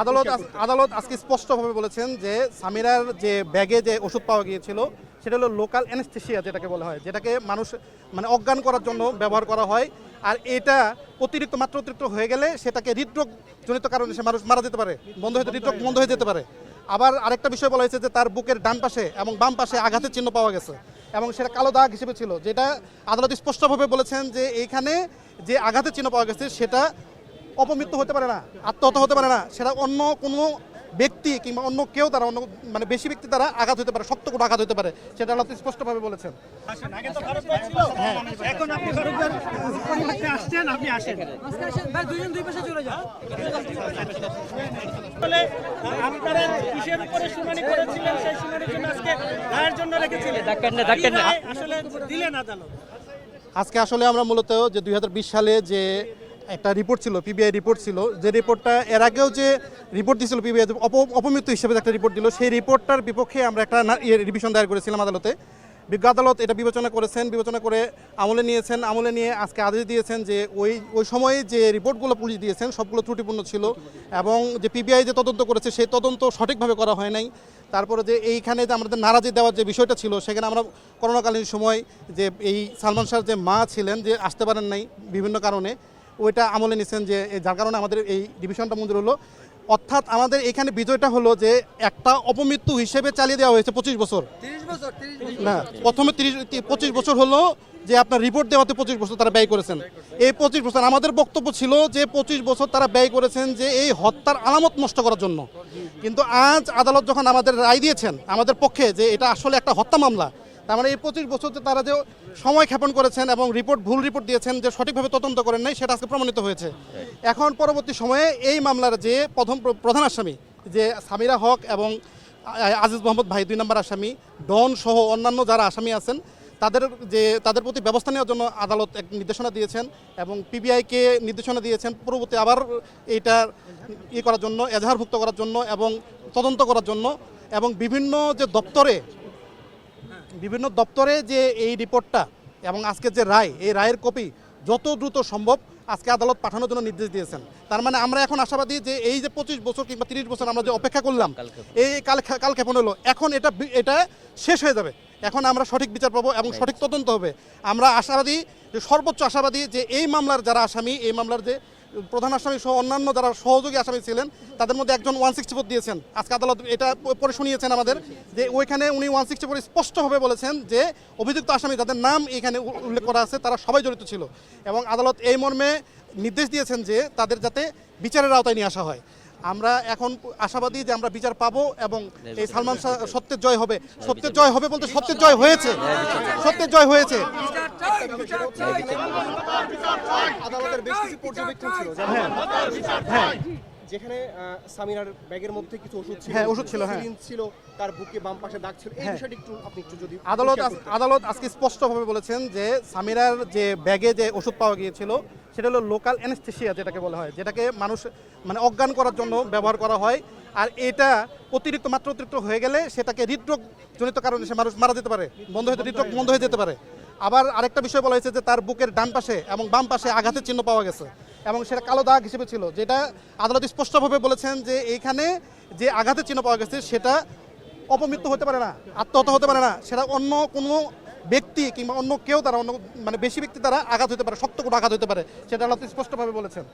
আদালত আদালত আজকে স্পষ্টভাবে বলেছেন যে সামিরার যে ব্যাগে যে ওষুধ পাওয়া গিয়েছিল সেটা হলো লোকাল অ্যানেস্থেশিয়া যেটাকে বলা হয় যেটাকে মানুষ মানে অজ্ঞান করার জন্য ব্যবহার করা হয়। আর এটা অতিরিক্ত মাত্রা অতিরিক্ত হয়ে গেলে সেটাকে হৃদরোগ জনিত কারণে সে মানুষ মারা যেতে পারে। বন্ধ হতে হৃদরোগ বন্ধ হয়ে যেতে পারে। আবার আরেকটা বিষয় বলা হয়েছে যে তার বুকের ডান পাশে এবং বাম পাশে আঘাতের চিহ্ন পাওয়া গেছে এবং সেটা কালো দাগ হিসেবে ছিল যেটা আদালত স্পষ্টভাবে বলেছেন যে এইখানে যে আঘাতের চিহ্ন পাওয়া গেছে সেটা অপমৃত্যু হতে পারে না আত্মহত্যা হতে পারে না সেটা অন্য কোনো ব্যক্তি কিংবা অন্য কেউ তারা অন্য মানে বেশি ব্যক্তি তারা আঘাত হতে পারে শক্ত কোনো আঘাত হতে পারে সেটা আল্লাহ স্পষ্টভাবে বলেছেন। আপনি ভারতবর্ষ পরিবর্তে আসছেন আপনি আসেন। মাঝখানে এসে ভাই দুজন দুই পাশে চলে যাও। বলে আপনারা কিসের উপরে শুনানি করেছিলেন সেই শুনানির জন্য আজকে রায়ের জন্য রেখেছিলেন? ধাক্কেন না, ধাক্কেন না। কি রায় আসলে আজকে আসলে আমরা মূলত যে দুই হাজার বিশ সালে যে একটা রিপোর্ট ছিল পিবিআই রিপোর্ট ছিল। যে রিপোর্টটা এর আগেও যে রিপোর্ট দিয়েছিল পিবিআই অপমৃত্যু হিসেবে একটা রিপোর্ট দিল, সেই রিপোর্টটার বিপক্ষে আমরা একটা রিভিশন দায়ের করেছিলাম আদালতে। বিজ্ঞ আদালত এটা বিবেচনা করেছেন, বিবেচনা করে আমলে নিয়েছেন, আমলে নিয়ে আজকে আদেশ দিয়েছেন যে ওই ওই সময়ে যে রিপোর্টগুলো পুলিশ দিয়েছেন, সবগুলো ত্রুটিপূর্ণ ছিল এবং যে পিবিআই যে তদন্ত করেছে, সেই তদন্ত সঠিকভাবে করা হয় নাই। তারপরে যে এইখানে যে আমাদের নারাজি দেওয়ার যে বিষয়টা ছিল, সেখানে আমরা করোনাকালীন সময় যে এই সালমান শাহর যে মা ছিলেন, যে আসতে পারেন নাই বিভিন্ন কারণে ওইটা আমলে নিছেন যে যার কারণে আমাদের এই ডিভিশনটা মঞ্জুর হলো। অর্থাৎ আমাদের এখানে বিজয়টা হলো যে একটা অপমৃত্যু হিসেবে চালিয়ে দেওয়া হয়েছে পঁচিশ বছর। না প্রথমে তিরিশ পঁচিশ বছর হলো যে আপনার রিপোর্ট দেওয়াতে পঁচিশ বছর তারা ব্যয় করেছেন। এই পঁচিশ বছর আমাদের বক্তব্য ছিল যে পঁচিশ বছর তারা ব্যয় করেছেন যে এই হত্যার আলামত নষ্ট করার জন্য। কিন্তু আজ আদালত যখন আমাদের রায় দিয়েছেন আমাদের পক্ষে যে এটা আসলে একটা হত্যা মামলা তার মানে এই পঁচিশ বছর যে তারা যে সময় ক্ষেপণ করেছেন এবং রিপোর্ট, ভুল রিপোর্ট দিয়েছেন যে সঠিকভাবে তদন্ত করেন নাই, সেটা আজকে প্রমাণিত হয়েছে। এখন পরবর্তী সময়ে এই মামলার যে প্রথম প্রধান আসামি, যে সামিরা হক এবং আজিজ মোহাম্মদ ভাই, দুই নম্বর আসামি, ডন সহ অন্যান্য যারা আসামি আছেন, তাদের যে, তাদের প্রতি ব্যবস্থা নেওয়ার জন্য আদালত এক নির্দেশনা দিয়েছেন এবং পিবিআইকে নির্দেশনা দিয়েছেন পরবর্তী আবার এইটা ই করার জন্য, এজাহারভুক্ত করার জন্য এবং তদন্ত করার জন্য এবং বিভিন্ন যে দপ্তরে বিভিন্ন দপ্তরে যে এই রিপোর্টটা এবং আজকে যে রায় এই রায়ের কপি যত দ্রুত সম্ভব আজকে আদালত পাঠানোর জন্য নির্দেশ দিয়েছেন। তার মানে আমরা এখন আশাবাদী যে এই যে পঁচিশ বছর কিংবা তিরিশ বছর আমরা যে অপেক্ষা করলাম এই কাল কাল ক্ষেপণ হলো। এখন এটা এটা শেষ হয়ে যাবে। এখন আমরা সঠিক বিচার পাবো এবং সঠিক তদন্ত হবে। আমরা আশাবাদী যে সর্বোচ্চ আশাবাদী যে এই মামলার যারা আসামি এই মামলার যে প্রধান আসামি সহ অন্যান্য যারা সহযোগী আসামি ছিলেন তাদের মধ্যে একজন ওয়ান সিক্সটি ফোর দিয়েছেন। আজকে আদালত এটা পরে শুনিয়েছেন আমাদের যে ওইখানে উনি ওয়ান সিক্সটি ফোর স্পষ্টভাবে বলেছেন যে অভিযুক্ত আসামি যাদের নাম এখানে উল্লেখ করা আছে তারা সবাই জড়িত ছিল এবং আদালত এই মর্মে নির্দেশ দিয়েছেন যে তাদের যাতে বিচারের আওতায় নিয়ে আসা হয়। আমরা এখন আশাবাদী যে আমরা বিচার পাবো এবং এই সালমান শাহ সত্যের জয় হবে। সত্যের জয় হবে বলতে সত্যের জয় হয়েছে। সত্যের জয় হয়েছে। আদালতের বেশ কিছু পর্যবেক্ষণ ছিল যেমন হ্যাঁ যেখানে আহ, সামিরার ব্যাগের মধ্যে কিছু ওষুধ ছিল হ্যাঁ, ওষুধ ছিল, হ্যাঁ। ছিল তার বুকে বাম পাশে দাগ ছিল এই হ্যাঁ। বিষয়টি একটু আপনি একটু যদি আদালত। আদালত আজকে স্পষ্টভাবে বলেছেন যে সামিরার যে ব্যাগে যে ওষুধ পাওয়া গিয়েছিল সেটা হলো লোকাল অ্যানেস্থেশিয়া যেটাকে বলা হয় যেটাকে মানুষ মানে অজ্ঞান করার জন্য ব্যবহার করা হয় আর এটা অতিরিক্ত মাত্রা অতিরিক্ত হয়ে গেলে সেটাকে হৃদরোগ জনিত কারণে সে মানুষ মারা যেতে পারে বন্ধ হতে হৃদরোগ বন্ধ হয়ে যেতে পারে আবার আরেকটা বিষয় বলা হয়েছে যে তার বুকের ডান পাশে এবং বাম পাশে আঘাতের চিহ্ন পাওয়া গেছে এবং সেটা কালো দাগ হিসেবে ছিল, যেটা আদালত স্পষ্টভাবে বলেছেন যে এইখানে যে আঘাতের চিহ্ন পাওয়া গেছে সেটা অপমৃত্যু হতে পারে না, আত্মহত্যা হতে পারে না, সেটা অন্য কোনো ব্যক্তি কিংবা অন্য কেউ তারা অন্য মানে বেশি ব্যক্তি তারা আঘাত হতে পারে, শক্ত কোনো আঘাত হতে পারে, সেটা আল্লাহ স্পষ্টভাবে বলেছেন।